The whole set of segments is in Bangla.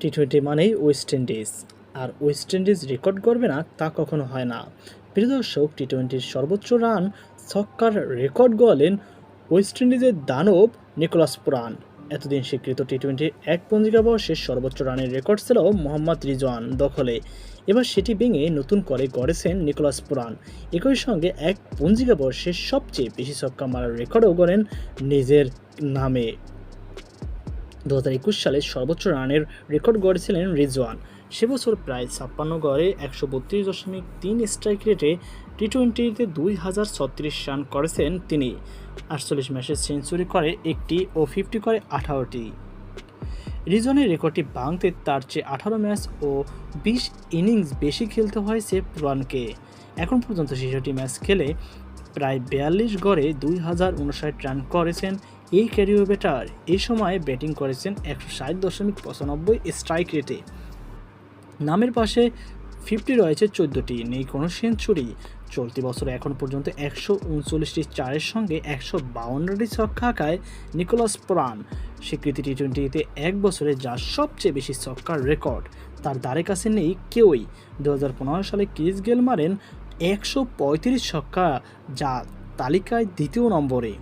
টি টোয়েন্টি মানেই ওয়েস্ট ইন্ডিজ আর ওয়েস্ট ইন্ডিজ রেকর্ড করবে না, তা কখনো হয় না। প্রিয় দর্শক টি টোয়েন্টির সর্বোচ্চ রান ছক্কার রেকর্ড গলেন ওয়েস্ট ইন্ডিজের দানব নিকোলাস পুরান। এতদিন স্বীকৃত টি টোয়েন্টির এক পঞ্জিকা বর্ষের সর্বোচ্চ রানের রেকর্ড ছিল মোহাম্মদ রিজওয়ান দখলে। এবার সেটি ভেঙে নতুন করে গড়েছেন নিকোলাস পুরান। একই সঙ্গে এক পঞ্জিকা বর্ষের সবচেয়ে বেশি ছক্কা মারার রেকর্ডও গড়েন নিজের নামে। দু হাজার একুশ সালে সর্বোচ্চ রানের রেকর্ড গড়েছিলেন রিজওয়ান। সে বছর প্রায় ছাপ্পান্ন গড়ে একশো বত্রিশ দশমিক তিন স্ট্রাইক রেটে টি টোয়েন্টিতে দুই হাজার ছত্রিশ রান করেছেন তিনি। আটচল্লিশ ম্যাচে সেঞ্চুরি করে একটি ও ফিফটি করে আঠারোটি। রিজনের রেকর্ডটি ভাঙতে তার চেয়ে আঠারো ম্যাচ ও বিশ ইনিংস বেশি খেলতে হয়েছে পুরানকে। এখন পর্যন্ত ছেষট্টি ম্যাচ খেলে প্রায় বিয়াল্লিশ গড়ে দুই হাজার উনষাট রান করেছেন এই ক্যারিও ব্যাটার এই সময় ব্যাটিং করেছেন একশো ষাট দশমিক পঁচানব্বই স্ট্রাইক রেটে। নামের পাশে ফিফটি রয়েছে চোদ্দোটি, নেই কোনো সেঞ্চুরি। চলতি বছর এখন পর্যন্ত একশো উনচল্লিশটি চারের সঙ্গে একশো বাউন্নটি ছক্কা আঁকায় নিকোলাস প্রাণ। স্বীকৃতি টি টোয়েন্টিতে এক বছরে যা সবচেয়ে বেশি ছক্কার রেকর্ড, তার দ্বারে কাছে নেই কেউই। দু হাজার পনেরো সালে ক্রিস গেল মারেন একশো পঁয়ত্রিশ ছক্কা যা তালিকায় দ্বিতীয় নম্বরে।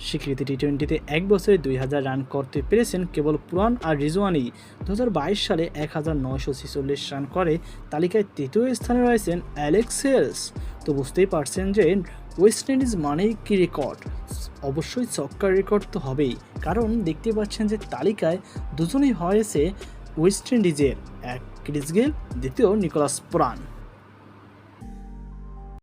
স্বীকৃতি টি টোয়েন্টিতে এক বছরে দুই হাজার রান করতে পেরেছেন কেবল পুরান আর রিজওয়ানি দু হাজার বাইশ সালে এক হাজার নয়শো ছেচল্লিশ রান করে, তালিকায় তৃতীয় স্থানে রয়েছেন অ্যালেক্স হেলস তো বুঝতেই পারছেন যে ওয়েস্ট ইন্ডিজ মানেই কি রেকর্ড অবশ্যই ছক্কার রেকর্ড তো হবেই। কারণ দেখতে পাচ্ছেন যে তালিকায় দুজনেই হয়েছে ওয়েস্ট ইন্ডিজের এক ক্রিস গেল দ্বিতীয় নিকোলাস পুরান